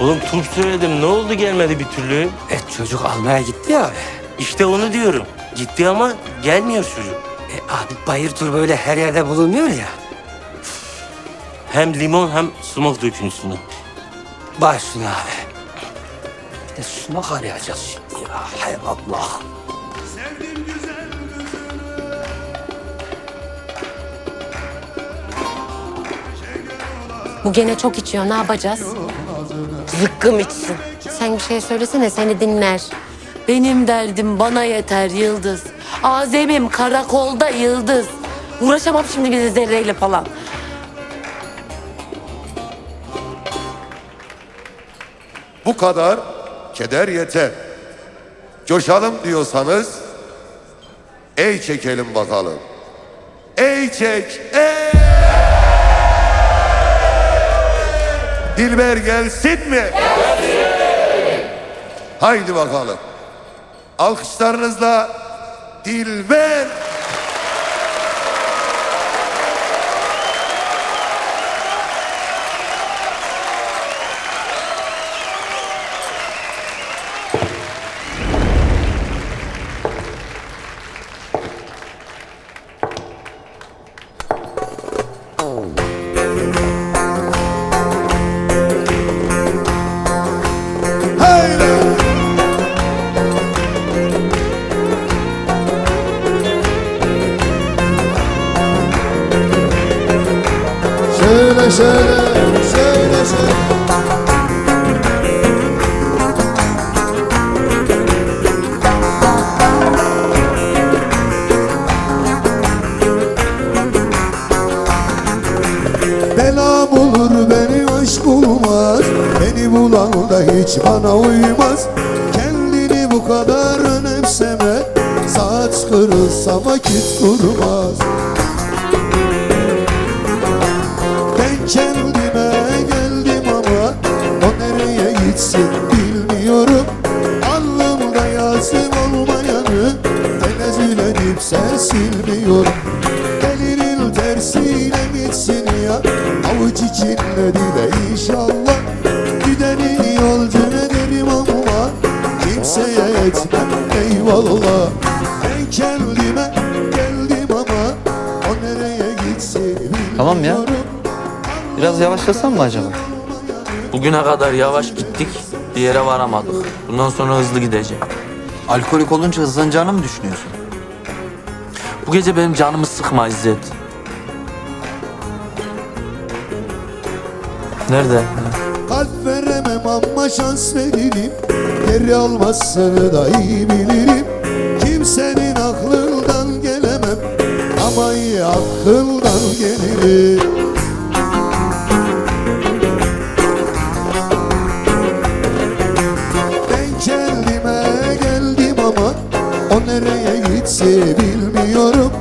Oğlum turp söyledim ne oldu gelmedi bir türlü? E çocuk almaya gitti ya abi. İşte onu diyorum. Gitti ama gelmiyor çocuk. E abi bayır tur böyle her yerde bulunmuyor ya. Hem limon hem sumak dökün üstüne. Baş üstüne abi. Bir de sumak arayacağız şimdi ya. Hay Allah. Bu gene çok içiyor. Ne yapacağız? Zıkkım içsin. Sen bir şey söylesene seni dinler. Benim derdim bana yeter Yıldız. Azemim karakolda Yıldız. Uğraşamam şimdi bizi zerreyle falan. Bu kadar keder yeter. Coşalım diyorsanız ey çekelim bakalım. Ey çek, ey! Dilber gelsin mi? Haydi bakalım. Alkışlarınızla Dilber Söyle söyle, söyle beni aşk bulmaz. Beni bulan da hiç bana uymaz. Kendini bu kadar önemseme. Saat kırılsa vakit durmaz kendime geldim ama O nereye gitsin bilmiyorum. Alnımda yazım olmayanı Tenezzül edip sen silmiyorum. Elinin tersiyle gitsin ya Avuç içinle dile inşallah. Gideni yolcu ederim ama Kimseye etmem eyvallah. Ben kendime geldim ama O nereye gitsin Tamam ya. Biraz yavaşlasam mı acaba? Bugüne kadar yavaş gittik, bir yere varamadık. Bundan sonra hızlı gideceğim. Alkolik olunca hızlanacağını mı düşünüyorsun? Bu gece benim canımı sıkma İzzet. Nerede? Kalp veremem ama şans veririm Geri almazsını da iyi bilirim Kimsenin aklından gelemem Ama iyi akıldan gelirim bilmiyorum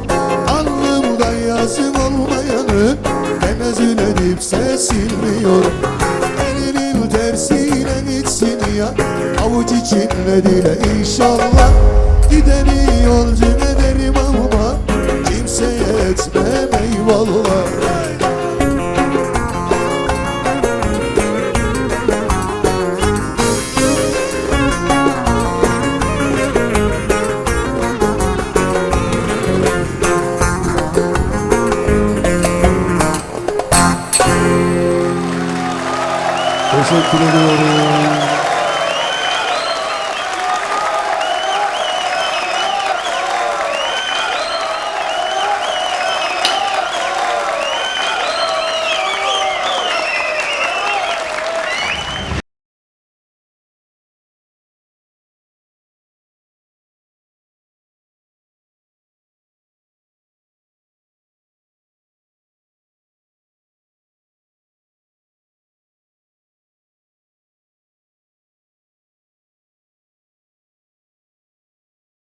Alnımda yazım olmayanı Tenezzül edip ses silmiyorum Elinin tersiyle gitsin ya Avuç içinle dile inşallah. Gideni yolcu ederim ama Kimseye etmem eyvallah Teşekkür ediyorum.